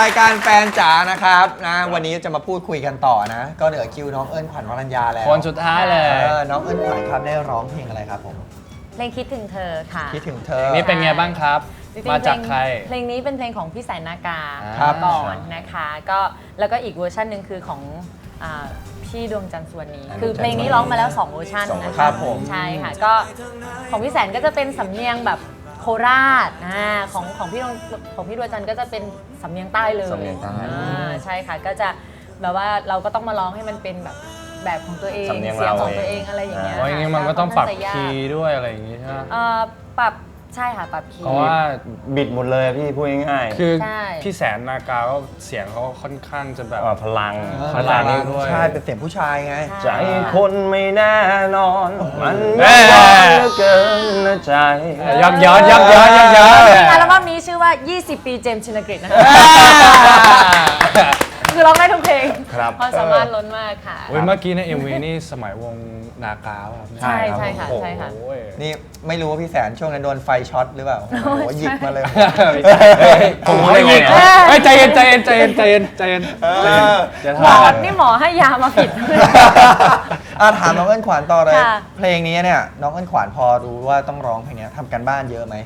รายการแฟนจ๋านะครับนะวันนี้จะมาพูดคุยกันต่อนะ ก็เหลือคิวน้องเอิญขวัญวรัญญาแล้วคนสุดท้ายเลยเออน้องเอิญขวัญครับได้ร้องเพลงอะไรครับผมเพลงคิดถึงเธอค่ะคิดถึงเธอ นี่เป็นไงบ้างครับจริงๆมาจากเพลงใครเพลงนี้เป็นเพลงของพี่สายนากาครับ ก่อนนะคะก็แล้วก็อีกเวอร์ชันหนึ่งคือของอ่าพี่ดวงจันทร์สวนนี้อ่าคือเพลงนี้ร้องมาแล้ว 2 เวอร์ชันสองนะครัคะบผม ใช่ค่ะก็ของพี่แสนก็จะเป็นสำเนียงแบบโคราชอ่าของของพี่ดวงของพี่ดวงจันทร์ก็จะเป็น สำเนียงใต้เลยสำเนียงใต้อ่าใช่ค่ะก็จะแบบว่าเราก็ต้องมาร้องให้มันเป็นแบบแบบของตัวเองสำเนียงเสียงเราของเองตัวเองอะไรอย่างเงี้ยเพราะอย่างนี้มันก็ต้องปรับคีย์ด้วยอะไรอย่างงี้ใช่ไหม เอ่อปรับ ใช่ค่ะปรับคีย์เพราะว่าบิดหมดเลยอะพี่พูดง่ายคือใช่ พี่แสนนากาก็เสียงเขาค่อนข้างจะแบบๆอ่าพลังเออพลังด้วย ใช่ เป็นเสียงผู้ชายไง ใจคนไม่แน่นอน มันแม่ร้อนเหลือเกินนะใจย้ำย้อนย้ำย้อนย้ำย้อน อัลบั้มนี้ชื่อว่า 20 ปีเจมส์ชินกฤษนะคะ คือร้องได้ทุกเพลงครับ ความสามารถล้นมากค่ะเว้ยเมื่อกี้ใน MV นี่สมัยวงนากาครับใช่ใช่ค่ะโอ้โหใช่ค่ะ นี่ไม่รู้ว่าพี่แสนช่วงนั้นโดนไฟช็อตหรือเปล่าโอ้โหหยิกมาเลย ผมรู้ได้ไงเฮ้อะยเฮ้ยใจเย็นใจเย็นใจเย็นใจเย็นใจเย็นใจเย็นจะหมอทำนี่หมอให้ยามาผิดอะถามน้องเอิญขวัญต่อเลย ค่ะ เพลงนี้เนี่ยน้องเอิญขวัญพอรู้ว่าต้องร้องเพลงนี้ทำกันบ้านเยอะไหม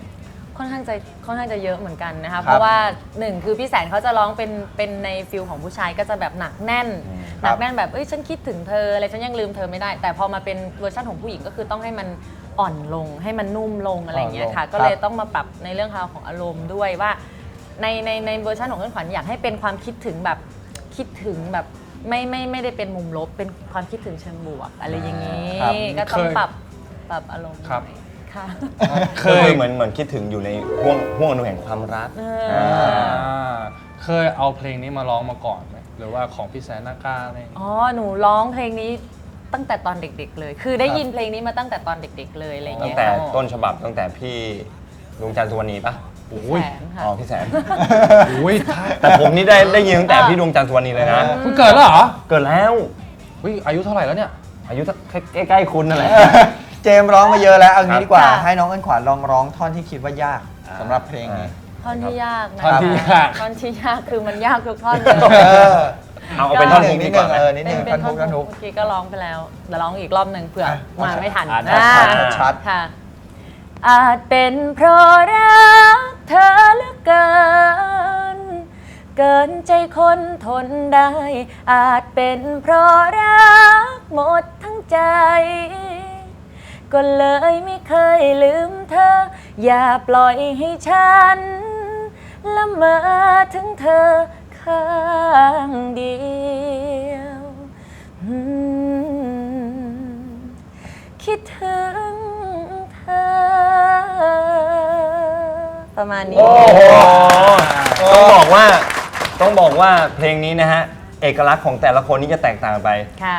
ค่อนข้างจะค่อนข้างจะเยอะเหมือนกันนะครัคะบเพราะว่าหนึ่งคือพี่แสนเขาจะร้องเป็นเป็นในฟิลของผู้ชายก็จะแบบหนักแน่น หนักแน่นแบบเอ้ยฉันคิดถึงเธออะไรฉันยังลืมเธอไม่ได้ แต่พอมาเป็นเวอร์ชันของผู้หญิงก็คือต้องให้มันอ่อนลงให้มันนุ่มลงอะไรอย่างเงี้ยค่ะอ่อนลงก็เลยครับต้องมาปรับในเรื่องราวของอารมณ์ด้วยว่า ในในในเวอร์ชันของเอิ้นขวัญอยากให้เป็นความคิดถึงแบบคิดถึงแบบไม่ไม่ไม่ได้เป็นมุมลบเป็นความคิดถึงเชิงบวก อะไรอย่างนี้ครับก็ต้องเคยปรับปรับอารมณ์ครับหน่อย ค่ะ เคเคยยเหมือนเหมือนคิดถึงอยู่ในห่วงห่วงหนึ่งแห่งความรักเอออ่า อ่าเคยเอาเพลงนี้มาร้องมาก่อนไหมหรือว่าของพี่แสนนากาอะไรอย่างงี้อ๋อ หนูร้องเพลงนี้ตั้งแต่ตอนเด็ก ๆ เลย คือได้ยินเพลงนี้มาตั้งแต่ตอนเด็ก ๆ เลยอะไรตั้งเงี้ยแต่ค่ะต้นฉบับตั้งแต่พี่ดวงจันทร์สุวรรณีปะโอ้ยแสนค่ะ อ๋อพี่แสน โอ้ยถ้าแต่ผมนี่ได้ได้ยินตั้งแต่พี่ดวงจันทร์สุวรรณีเลยนะเพิ่งเกิดแล้วเหรอเกิดแล้ว อุ้ยอายุเท่าไหร่แล้วเนี่ยอายุสักใกล้ๆคุณนั่นแหละ เจมส์ร้องมาเยอะแล้วเอางี้ครับดีกว่า ค่ะ ให้น้องเอิญขวัญลองร้องท่อนที่คิดว่ายากสำหรับเพลงนี้ท่อนที่ยากนะท่อนที่ยาก ท่อนที่ยากคือมันยากทุกท่อนเลย เออเอาเอาเป็นท่อนฮุกนิดีดกนึว่างไหม เออนิดเป็นึนงเป็ท่อนนท่ฮุอนกท่อนฮุก เมื่อกี้ก็ร้องไปแล้วเดี๋ยวร้องอีกรอบหนึ่งเผื่ออะมาไม่ทันอะอ่าชัด ค่ะ อาจเป็นเพราะรักเธอเหลือเกิน เกินใจคนทนได้ อาจเป็นเพราะรักหมดทั้งใจ ก็เลยไม่เคยลืมเธอ อย่าปล่อยให้ฉันละเมอถึงเธอข้างเดียวอืมคิดถึงเธอ ประมาณนี้โอ้โหต้องบอกว่าต้องบอกว่าเพลงนี้นะฮะ เอกลักษณ์ของแต่ละคนนี่จะแตกต่างกันไป ค่ะ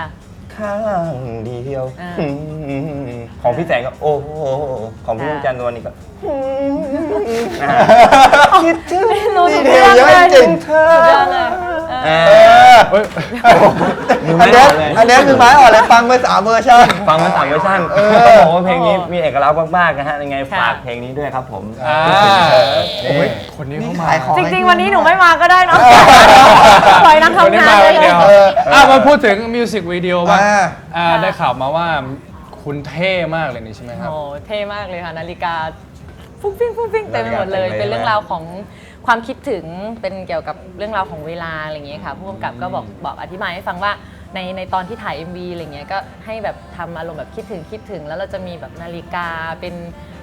ข้างเดียวอ่าอืมของพี่แสงก็โอ้โหของพี่ดวงจันทร์นวลนี่ก็คิดถึงรู้ดีทุกเทลเรื่องเยอะเลยจริงเธอสุดยอดเลย เออเอเอออเฮ้ยอันเนี้ยอันเนี้ยคือไม้อ่อนเลยฟังไปสามเวอร์ชัน ฟังมาสามเวอร์ชันเออต้องบอกว่าเพลงนี้มีเอกลักษณ์มากๆนะฮะยังไงค่ะฝากเพลงนี้ด้วยครับผมอ่าคิดถึงเธอโอ้ยคนนี้นี่เขามาขายของ จริง ๆ วันนี้หนูไม่มาก็ได้เนอะปล่อยนั่งคนนี้ทำงานมาไปคนเลเดียยวเอออะมาพูดถึงมิวสิกวิดีโอบ้างอ่า อ่าค่ะได้ข่าวมาว่าคุณเท่มากเลยนี่ใช่ไหมครับ โอ้เท่มากเลยค่ะนาฬิกาฟุ้งฟิ้งฟุ้งฟิ้งเต็มไปหมดเลยนาฬิกาเต็มเลยเป็นเรื่องราวของ ความคิดถึงเป็นเกี่ยวกับเรื่องราวของเวลาอะไรอย่างเงี้ยค่ะผู้กำกับก็บอกบอกอธิบายให้ฟังว่าในในตอนที่ถ่าย MV อะไรเงี้ยก็ให้แบบทำอารมณ์แบบคิดถึงคิดถึง แล้วเราจะมีแบบนาฬิกาเป็น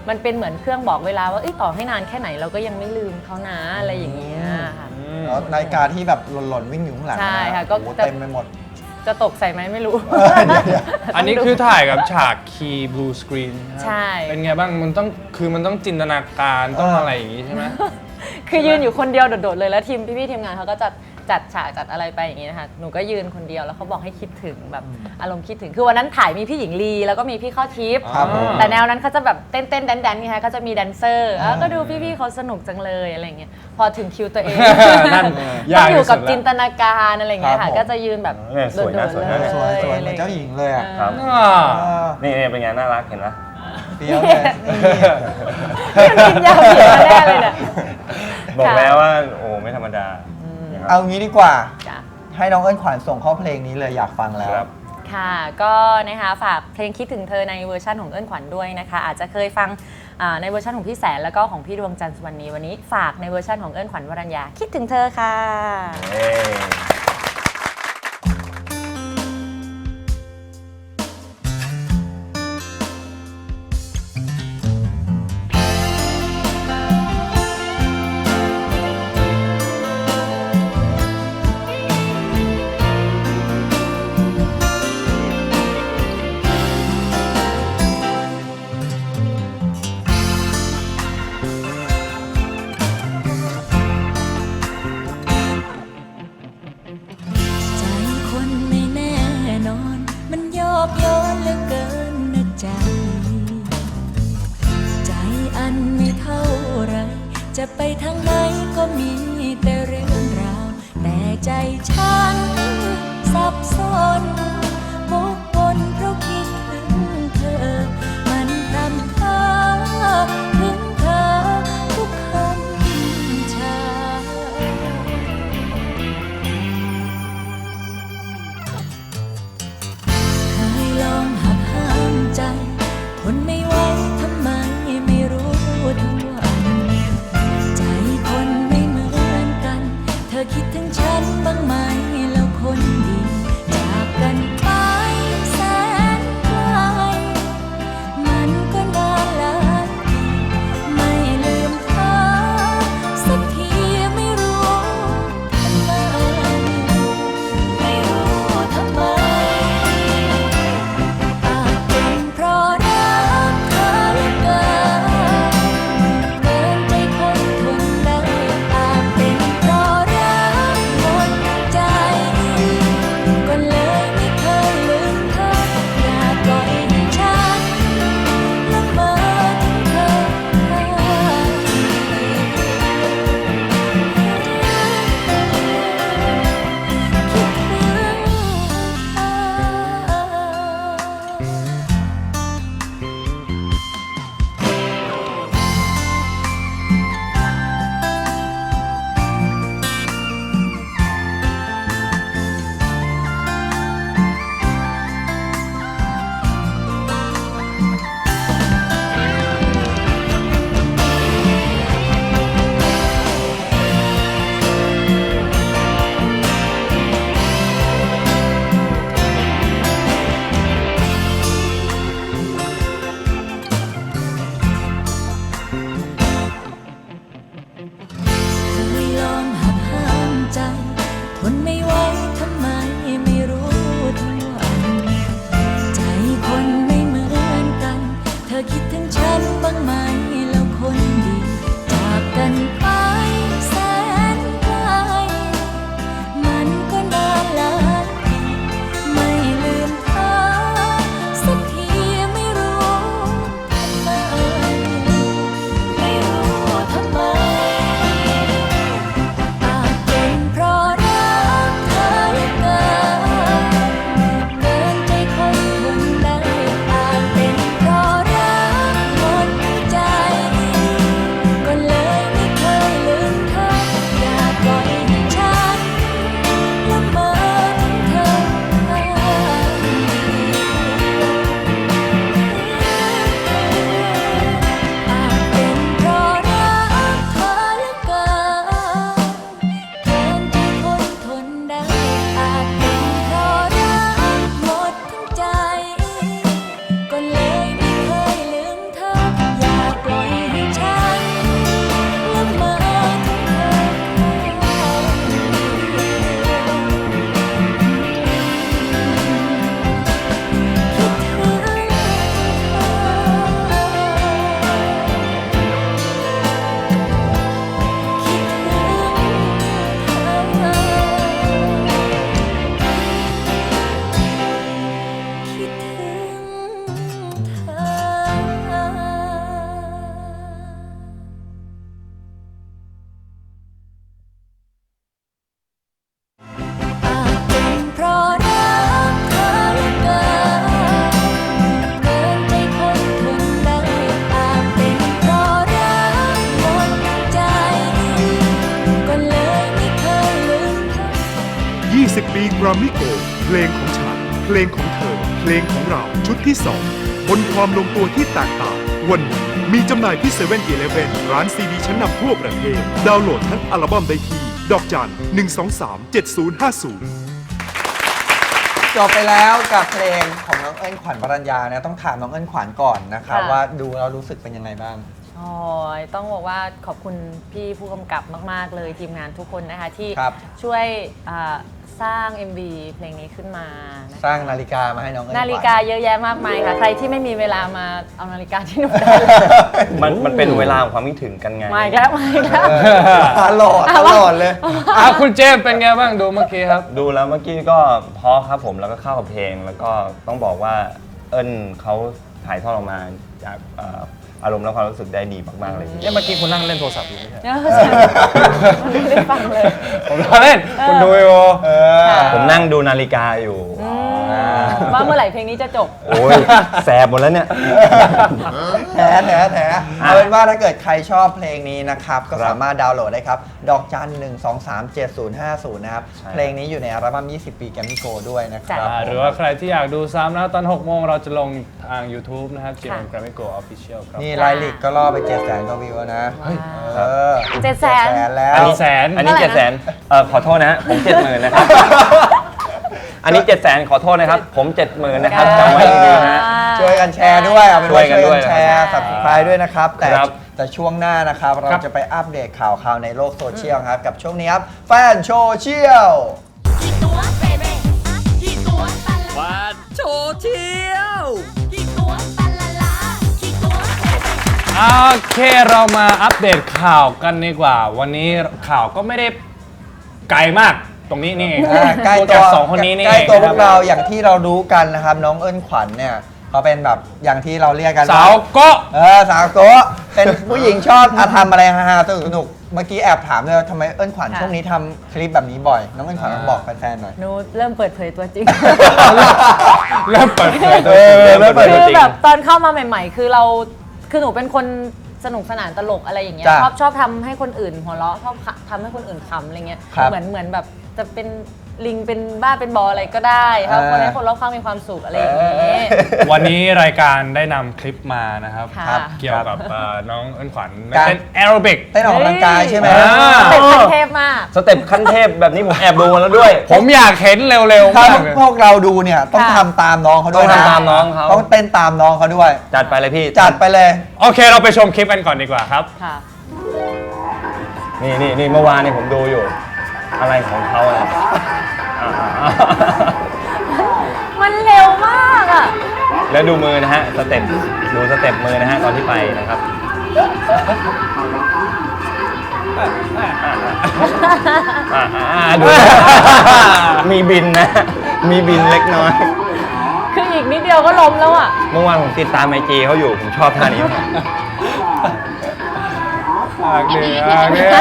มันเป็นเหมือนเครื่องบอกเวลาว่าเอ้ยต่อให้นานแค่ไหนเราก็ยังไม่ลืมเขานะอะไรอย่างเงี้ยค่ะ แล้วนาฬิกาที่แบบหล่นๆวิ่งอยู่ข้างหลังใช่ค่ะนก็ โอ้โหจะเต็มไปหมด จะตกใส่ไหมไม่รู้ อันนี้คือถ่ายกับฉากคีย์บลูสกรีนใช่ เป็นไงบ้างมันต้องคือมันต้องจินตนาการต้องเออออะไรอย่างงี้ใช่ไหม คือยืนอยู่คนเดียวโดดๆเลยแล้วทีมพี่ๆทีมงานเขาก็จัดจัดฉากจัดอะไรไปอย่างงี้นะคะหนูก็ยืนคนเดียวแล้วเขาบอกให้คิดถึงแบบอารมณ์คิดถึงคือวันนั้นถ่ายมีพี่หญิงลีแล้วก็มีพี่เข้าทิพย์ครับผม แต่แนวนั้นเขาจะแบบเต้นเต้นๆแดนแดนๆไงคะก็จะมีแดนเซอร์อะก็ดูพี่ๆเขาสนุกจังเลยอะไรอย่างเงี้ยพอถึงคิวตัวเองนั่นต้ยาอกงอยู่ที่สุกับดละ จินตนาการอะไรอย่างเงี้ยครัค่ะบผม ก็จะยืนแบบเนี่ยสวยนะโดดๆสวยนะเลยสวยสวยเหมือนเจ้าหญิงเลยอะครับอ่าเออนี่นี่เป็นไงน่ารักเห็นไหมเปรี้ยวเลยนี่นี่มันกินยาผิดมาแน่เลยเนี่ย บอกค่ะแล้วว่าโอ้ไม่ธรรมดาอืมเอางี้ดีกว่า จ้ะให้น้องเอิญขวัญส่งข้อเพลงนี้เลยอยากฟังแล้ว ครับ ค่ะก็นะคะฝากเพลงคิดถึงเธอในเวอร์ชันของเอิ้นขวัญด้วยนะคะ อาจจะเคยฟังอ่าในเวอร์ชันของพี่แสนแล้วก็ของพี่ดวงจันทร์สุวรรณีวันนี้ ฝากในเวอร์ชันของเอิ้นขวัญวรัญญาคิดถึงเธอค่ะเอ้ย รามิโกเพลงของฉัน เพลงของเธอ เพลงของเรา ชุดที่2บนความลงตัวที่แตกต่าง วันนี้มีจำหน่ายที่7 e เ e ่ e อร้านซีดีชั้นนำทั่วประเทศ ดาวน์โหลดทั้งอัลบั้มได้ที่ ดอกจัน123 7050จบไปแล้วกับเพลงของน้องเอิญขวัญปรัญญาเนี่ยต้องถามน้องเอิญขวัญก่อนนะครับค่ะ ว่าดูแล้วรู้สึกเป็นยังไงบ้าง โอ้ยต้องบอกว่าขอบคุณพี่ผู้กำกับมาก ๆ เลยทีมงานทุกคนนะคะที่ครับช่วยอ่า สร้าง MV เพลงนี้ขึ้นมานะคะ สร้างนาฬิกามาให้น้องเอิญขวัญนาฬิกาเยอะแยะมากมายค่ะ ใครที่ไม่มีเวลามาเอานาฬิกาที่หนูได้มันมันเป็นเวลาของความคิดถึงกันไง มาอีกแล้วมาอีกแล้วตลอดตลอดเลย อะคุณเจมส์เป็นไงบ้างดูเมื่อกี้ครับ ดูแล้วเมื่อกี้ก็เพราะครับผมแล้วก็เข้ากับเพลง แล้วก็ต้องบอกว่าเอิญเขาถ่ายทอดออกมาจากเอ่อ อารมณ์และความรู้สึกได้ดีมากๆเลยทีเดียวเนี่ยเมื่อกี้คุณนั่งเล่นโทรศัพท์อยู่ไม่ใช่เนี่ยฉันไม่ได้ฟังเลย ผมรอเล่นคุณดูอยู่เออผมนั่งดูนาฬิกาอยู่ว่าเมื่อไหร่เพลงนี้จะจบ โอ้ยแสบหมดแล้วเนี่ย แถแถแถเอาเป็นว่าถ้าเกิดใครชอบเพลงนี้นะครับ ก็สามารถดาวน์โหลดได้ครับ ดอกจัน 1 2 3 7 0 5 0 นะครับ ใช่ เพลงนี้อยู่ในอัลบั้ม 20 ปีแกรมมี่โกด้วยนะครับจ้ะอ่าหรือว่าใครที่อยากดูซ้ำนะตอน6โมงเราจะลงทาง YouTube นะครับ GM Grammy Go Official ครับ นี่ไลลิกก็ล่อไป7 0 0 0 0กว่าวิวแล้วนะเฮ้ยเออเจ็ดแสน 700,000แล้ว อันนี้แสน อันนี้เท่าไหร่เจ็ดแสนนะ เออขอโทษนะฮะผมเจ็ดหมื่นนะครับ อันนี้เจ็ดแสนขอโทษนะครับ ผมเจ็ดหมื่นนะครับจำไว้ดีๆนะฮะช่วยกันแชร์ด้วย เอาเป็นว่าช่ช่ววยยกันด้วยกันแชร์ subscribe ด้วยนะครับ แต่ครับ แต่ช่วงหน้านะครับ เราครับจะไปอัปเดตข่าวข่าวในโลกโซเชียลครับ กับช่วงนี้ครับ แฟนโซเชียล กี่ตัวเบเบ้กี่ตัวปันละวาดโชว์เที่ยว โอเคเรามาอัปเดตข่าวกันดีกว่า วันนี้ข่าวก็ไม่ได้ไกลมากตรงนี้นี่เองอ่าใกล้ดูตัจาวกสองคนนี้นี่ใกล้ตัวเองพวกเราอย่างที่เรารู้กันนะครับ น้องเอิญขวัญเนี่ยเขาเป็นแบบอย่างที่เราเรียกกันสาวก็ เออสาวโกะเป็นผู้หญิงชอบอะทำอะไรฮาๆสนุกสนุกๆเมื่อกี้แอบถามเลยว่าทำไมเอิญขวัญค่ะ ช่วงนี้ทำคลิปแบบนี้บ่อย น้องเอิญขวัญต้องบอกแฟนๆหน่อย หนูเริ่มเปิดเผยตัวจริง เริ่มเปิดเผยตัวเออเริ่มเปิด คือจริงแบบตอนเข้ามาใหม่ ๆ คือเรา คือหนูเป็นคนสนุกสนานตลกอะไรอย่างเงี้ยจ้ะชอบชอบทำให้คนอื่นหัวเราะชอบขะทำให้คนอื่นขำอะไรเงี้ยครับ เหมือนเหมือนแบบจะเป็น ลิงเป็นบ้าเป็นบออะไรก็ได้ครับอ่าคนให้คนรอบข้างมีความสุขอะไรอย่างเงี้ยวันนี้รายการได้นำคลิปมานะครับค่ะ ครับเกี่ยวกับเอ่อน้องเอิญขวัญการเป็นแอโรบิก เต้นออกกำลังกายใช่ไหมอ่าเป็นขั้นเทพมาก สเต็ปขั้นเทพแบบนี้ผมแอบดูมาแล้วด้วย ผมอยากเห็นเร็วๆถ้ามากเลยพวกเราดูเนี่ยต้องค่ะ ทำตามน้องเขาด้วยต้องนะทำตามน้องเขา ต้องเต้นตามน้องเขาด้วย จัดไปเลยพี่จัดไปเลย โอเคเราไปชมคลิปกันก่อนดีกว่าครับ ค่ะ นี่นี่นี่เมื่อวานนี่ผมดูอยู่ อะไรของเขาอะอ่ามันเร็วมากอะ แล้วดูมือนะฮะสเต็ปดูสเต็ปมือนะฮะตอนที่ไปนะครับอ่าอ่าดู มีบินนะ มีบินเล็กน้อย คืออีกนิดเดียวก็ล้มแล้วอะ เมื่อวานผมติดตามไอจีเขาอยู่ ผมชอบท่านี้มากอ่าเดี๋ยวอ่าเดี๋ยวเอ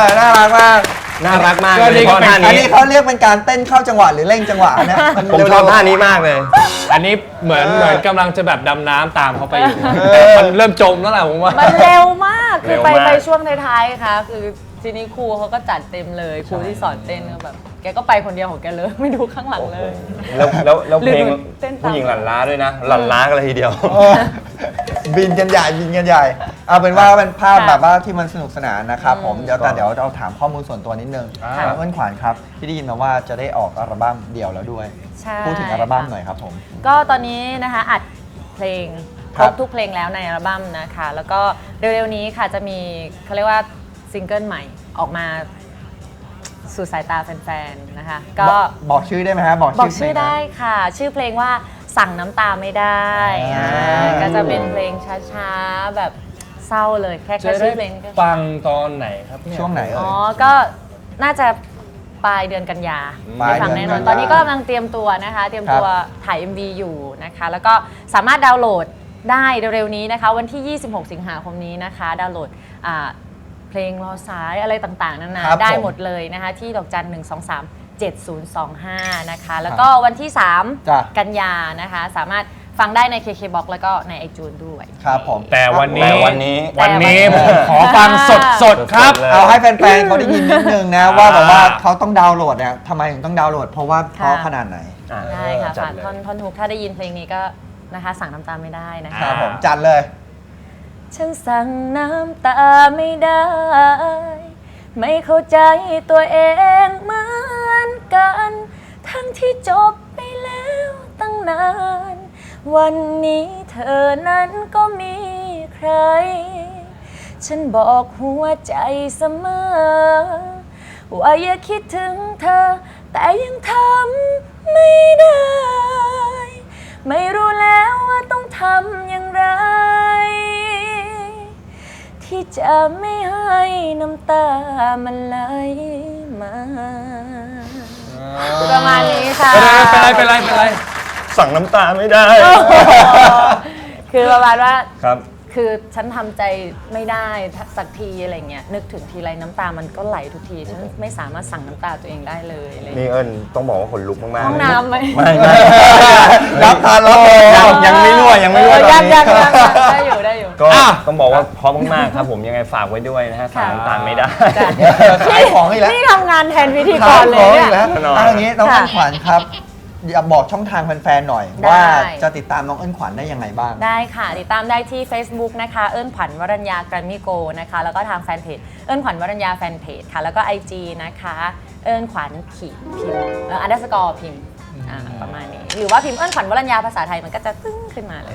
อน่ารักมาก น่ารักมากก็เลยนี่เพก็ราะเป็น ท่าอันนี้นี้เขาเรียกเป็นการเต้นเข้าจังหวะหรือเร่งจังหวะนะนผมชอบท่านี้มากเลย อันนี้เหมือนเหมือนกำลังจะแบบดำน้ำตามเขาไปอยู่เออ มันเริ่มจมแล้วแหละผมว่า มันเร็วมาก คือเร็วไปมาก ไปช่วงท้ายๆค่ะ คือทีนี้ครูเขาก็จัดเต็มเลย ครูที่สอนเต้นก็แบบ แกก็ไปคนเดียวของแกเลย ไม่ดูข้างหลังเลย แล้วแล้วแล้วเพลงหรือเต้นตาม ผู้หญิงหลั่นล้าด้วยนะหลั่นล้ากันเลยทีเดียว เออ บินกันใหญ่บินกันใหญ่เอาเป็นว่าเป็นภาพค่ะแบบว่าที่มันสนุกสนานนะครับผมเดี๋ยวแต่ก็เดี๋ยวเราถามข้อมูลส่วนตัวนิดนึงอ่า น้องเอิ้นขวัญครับที่ได้ยินมาว่าจะได้ออกอัลบั้มเดี่ยวแล้วด้วย ใช่พูดถึงอัลบั้มค่ะหน่อยครับผม ก็ตอนนี้นะคะอัดเพลงคครัรบบทุกเพลงแล้วในอัลบั้มนะคะ แล้วก็เร็วๆนี้ค่ะจะมีเขาเรียกว่าซิงเกิลใหม่ออกมาสู่สายตาแฟนๆนะคะ ก็บอกบอกชื่อได้ไหมฮะบอกบอกชื่ชื่ออเพลงได้ค่ะ ชื่อเพลงว่า สั่งน้ำตาไม่ได้อ่าอ่าก็จะเป็นเพลงช้าๆ แบบเศร้าเลยแค่จะแค่ได้ชื่อเพลงก็ฟังตอนไหนครับเยช่วงไหนเอ่อ๋ยอก็น่าจะปลายเดือนกันยาปลายได้ฟังเดือนแน่นอนกันยา ตอนนี้ก็กำลังเตรียมตัวนะคะ เตรียมตัวถ่าย MV อยู่นะคะ แล้วก็สามารถดาวน์โหลดได้เร็วๆนี้นะคะ วันที่ 26 สิงหาคมนี้นะคะ ดาวน์โหลดอ่าเพลงรอสายอะไรต่างๆนานาครับได้ผม หมดเลยนะคะ ที่ดอกจัน 1 2 3 7025 นะคะ แล้วก็วันที่ จ้ะ 3 กันยานะคะ สามารถฟังได้ใน KKBOX แล้วก็ใน iTunes ด้วย ครับผม แต่วันนี้แต่วันนี้ วันนี้แต่ผมขอฟังสดสดๆครับเลยเอาให้แฟนๆเขาได้ยินนิดนึงนะ ว่าแบบว่าอ่าเขาต้องดาวน์โหลดเนี่ยทำไมถึงต้องดาวน์โหลด เพราะว่าเพราะขนาดไหนอะได้ค่ะจัดฝากเลย ท่อนท่อนฮุกถ้าได้ยินเพลงนี้ก็นะคะ สั่งน้ำตาไม่ได้นะคคะ รับผมจัดเลย ฉันสั่งน้ำตาไม่ได้ ไม่เข้าใจตัวเองเหมือนกัน ทั้งที่จบไปแล้วตั้งนาน วันนี้เธอนั้นก็มีใคร ฉันบอกหัวใจเสมอ ว่าอย่าคิดถึงเธอ แต่ยังทำไม่ได้ ไม่รู้แล้วว่าต้องทำอย่างไร ที่จะไม่ น้ำตามันไหลมาประมาณนี้ค่ะ เป็นไรเป็นไรเป็นไรเป็นไรสั่งน้ำตาไม่ได้ คือประมาณว่า ครับ คือฉันทำใจไม่ได้สักทีอะไรเงี้ยนึกถึงทีไรน้ำตามันก็ไหลทุกที ฉันไม่สามารถสั่งน้ำตาตัวเองได้เลยอะไรนี่เงี้ยเอิญต้องบอกว่าขนลุกมากๆห้องน้ำไหมไม่ไม่รับทานรับยังยังไม่รั่วยังไม่รั่วเออตอนยังนี้ยังยังยังได้อยู่ได้อยู่ ก็อะ ต้องบอกว่าพร้อมมากๆครับผมยังไงฝากไว้ด้วยนะฮะสั่งค่ะน้ำตาลไม่ได้ จ้ะ ขายของอีกแล้วนี่ทำงานแทนพิธีกขายรเลขยองเนี่อียกแล้วแน่นอน เอาอย่างนี้น้องค่ะเอิญขวัญครับ อยากบอกช่องทางแฟนๆหน่อย ได้ ว่าจะติดตามน้องเอิญขวัญได้ยังไงบ้าง ได้ค่ะ ติดตามได้ที่ Facebook นะคะ เอิ้นขวัญวรัญญาแกรมมี่โกนะคะ แล้วก็ทางแฟนเพจ เอิ้นขวัญวรัญญาแฟนเพจค่ะ แล้วก็ IG นะคะ เอิ้นขวัญขีดพิมพ์เอออันดับสกอร์พิมพ์อ่าประมาณนี้ หรือว่าพิมพ์เอิ้นขวัญวรัญญาภาษาไทยมันก็จะตึ้งขึ้นมาเลย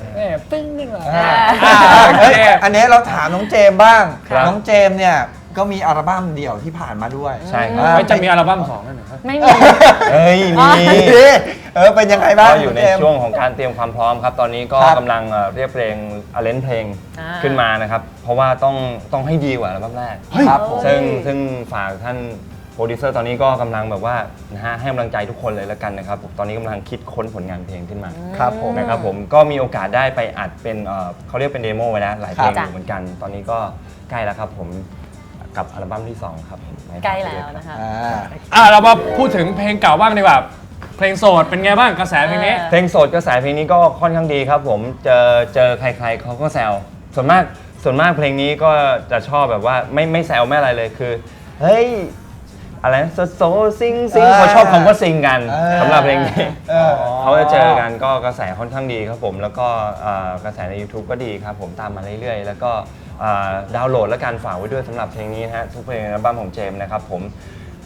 ตึ้งนี่หรอ อ่า อ่าโอเค เฮ้ยอันนี้เราถามน้องเจมส์บ้าง ครับ น้องเจมส์เนี่ย ก็มีอัลบั้มเดี่ยวที่ผ่านมาด้วย ใช่ครับอ่าไม่จะมีอัลบั้มสองนั่นเหรอครับ ไม่มี เฮ้ยมีดีเออเป็นยังไงบ้างก็อยู่ในน้เจมส์ ช่วงของการเตรียมความพร้อมครับ ตอนนี้ก็ครับ กำลังเอ่อเรียบเพลงอเลนเพลงอ่า ขึ้นมานะครับ เพราะว่าต้องต้องให้ดีกว่าอัลบั้มแรกครับผม ซึ่งซึ่งฝากท่านโปรดิวเซอร์ตอนนี้ก็กำลังแบบว่านะฮะให้กำลังใจทุกคนเลยแล้วกันนะครับผมตอนนี้กำลังคิดค้นผลงานเพลงขึ้นมาครับผม นะครับผมก็มีโอกาสได้ไปอัดเป็นเอ่อเขาเรียกเป็นเดโมไว้แล้วหลายเพลงครับอยู่เหมือนกัน ตอนนี้ก็ใกล้แล้วครับผม กับอัลบั้มที่ 2 ครับผมใกล้แล้วนะคะ อ่าอะเรามาพูดถึงเพลงเก่าบ้างดีกว่า เพลงโสดเป็นไงบ้างกระแสเพลงนี้เออเพลงโสดกระแสเพลงนี้ก็ค่อนข้างดีครับผมเจอเจอใครๆเขาก็แซวส่วนมากส่วนมากเพลงนี้ก็จะชอบแบบว่าไม่ไม่แซวไม่อะไรเลยคือ เฮ้ย อะไรนะโซโซซิงซิงเออเขาชอบคำว่าซิงกันเออ สำหรับเพลงนี้ เออ เขาจะเจอกันก็กระแสค่อนข้างดีครับผม แล้วก็เอ่อกระแสใน YouTube ก็ดีครับผมตามมาเรื่อยๆ แล้วก็เอ่อ ดาวน์โหลดและการฝากไว้ด้วยสำหรับเพลงนี้นะฮะทุกเพลงในอัลบั้มของเจมส์นะครับผม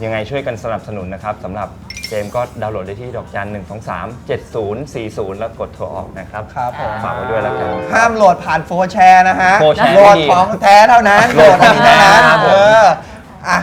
ยังไงช่วยกันสนับสนุนนะครับสำหรับเจมส์ก็ดาวน์โหลดได้ที่ดอกจัน 1 2 3 7 0 4 0 แล้วกดโทรออกนะครับครับผม ฝากไว้ด้วยแล้วกัน ห้ามโหลดผ่านโฟร์แชร์นะฮะโฟร์แชร์โหลดไม่ดีของแท้เท่านั้นโหลดอันนี้เท่านั้นครับผม เอออะ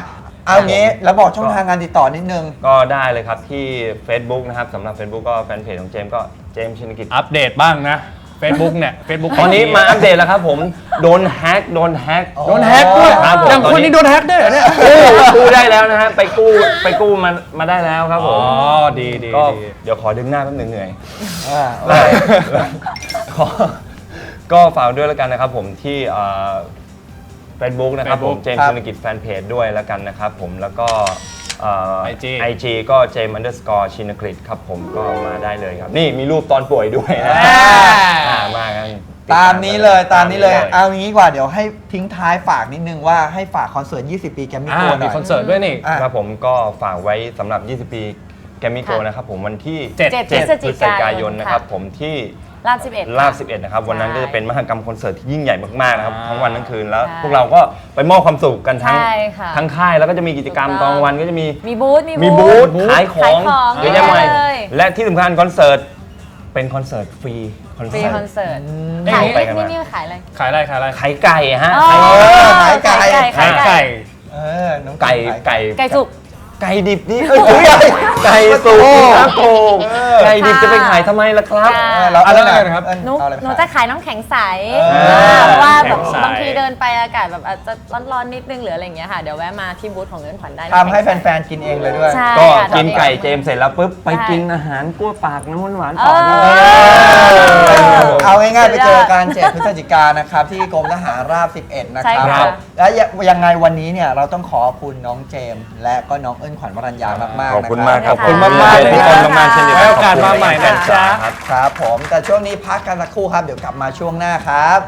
เอางี้ แล้วบอกช่องทางการติดต่อนิดนึง ก็ได้เลยครับที่ Facebook นะครับสำหรับ Facebook ก็แฟนเพจของเจมส์ก็เจมส์ชินกิจ อัปเดตบ้างนะ Facebook เนี่ย Facebook ตอนนี้มาอัปเดตแล้วครับผมโดนแฮกโดนแฮกโดนแฮกด้วยครับผมอย่างตอนคนนี้นี้โดนแฮกด้วยเหรอเนี่ยกู้กู้ได้แล้วนะฮะไปกู้ไปกู้มามาได้แล้วครับผอ๋อมดีดีก็ดีเดี๋ยวขอดึงหน้าแป๊บหนึงเหนื่อย อ่าได้ขอก็ฝากด้วยแล้วกันนะครับผมที่เฟซบุ๊กนะครับผม Facebook เจมส์ชินกิจแฟนเพจด้วยแล้วกันนะครับผมแล้วก็ไอ IG ไอจีก็เจมส์อันเดอร์สกอร์ชินกฤษครับผมก็มาได้เลยครับ นี่มีรูปตอนป่วยด้วยนะอ่าอ่ามากันตามนี้เลยตามนี้เลยตามเอางี้ดีกว่าเดี๋ยวให้ทิ้งท้ายฝากนิดนึงว่าให้ฝากคอนเสิร์ต 20 ปีแกมมี่อ่าโกหมีน่อย คอนเสิร์ตด้วยนี่ อะ ครับผมก็ฝากไว้สำหรับ 20 ปีแกมมี่โกค่ะนะครับผมวันที่เจ็ด เจ็ด7พฤศพจิฤศจิกากายยนนนะนะคครัรับบผมที่ ลาบ11 ลาบค่ะ11 นะครับ วันนั้นใช่ก็จะเป็นมหกรรมคอนเสิร์ตที่ยิ่งใหญ่มากๆนะครับอ่าทั้งวันทั้งคืนแล้วใช่พวกเราก็ไปมอบความสุขกันทั้ง ใช่ค่ะทั้งค่ายแล้วก็จะมีกิจกรรมถูกตต้อองนวันก็จะมีมีบูธมีบูธขายขอขายงของเยอะแยะมากมายเลย และที่สำคัญคอนเสิร์ตเป็นคอนเสิร์ตฟรีคอนฟรีเสิร์คตอนเสิร์ตเอ้ยขายไปกันมานี่นี่ขายอะไรขายอะไรขายอะไรขายไก่ฮะ อ๋อขายขายไก่ ขายขายไก่ไก่ เออน้องไก่ขายไก่ ไก่สุก ไก่ดิบนี่เอ้ยเอ้ยไก่สุกครับโกไก่ดิบจะไปขายทำไมล่ะครับค่ะเออเราอะแล้วเอิ้ไงครับเอิ้หนูเอาอะไรไปหนูขายจะขายน้ำแข็งใสเอออ่าเพราะว่าแบ ไปอากาศแบบอาจจะร้อนๆนิดนึงหรืออะไรอย่างเงี้ยค่ะ เดี๋ยวแวะมาที่บูธของเงินขวัญได้ทำให้แฟนๆ กินเองเลยด้วย ใช่ ก็ค่ะกินไก่ทำเองเจมส์เสร็จแล้วปุ๊บ ไปใช่กินอาหารกั้วปากน้ำมันหวานเอต่ออ ด้วย เอาง่ายๆ ไปสุดยอดเจอกัน7พฤศจิกายนนะครับ ที่กรมทหารราบ 11 นะคใช่รับค่ะและยังไงวันนี้เนี่ย เราต้องขอบคุณน้องเจมส์และก็น้องเอิญอิญขวัญวรัญญามากๆขอบคุณนะมากครับขอบคุณมากๆเลยพี่ครัต้บนมากๆเช่นเดียวไว้กันโอกาสมาใหม่นะจ๊ะครับครับผมแต่ช่วงนี้พักกันสักครู่ครับ เดี๋ยวกลับมาช่วงหน้าครับ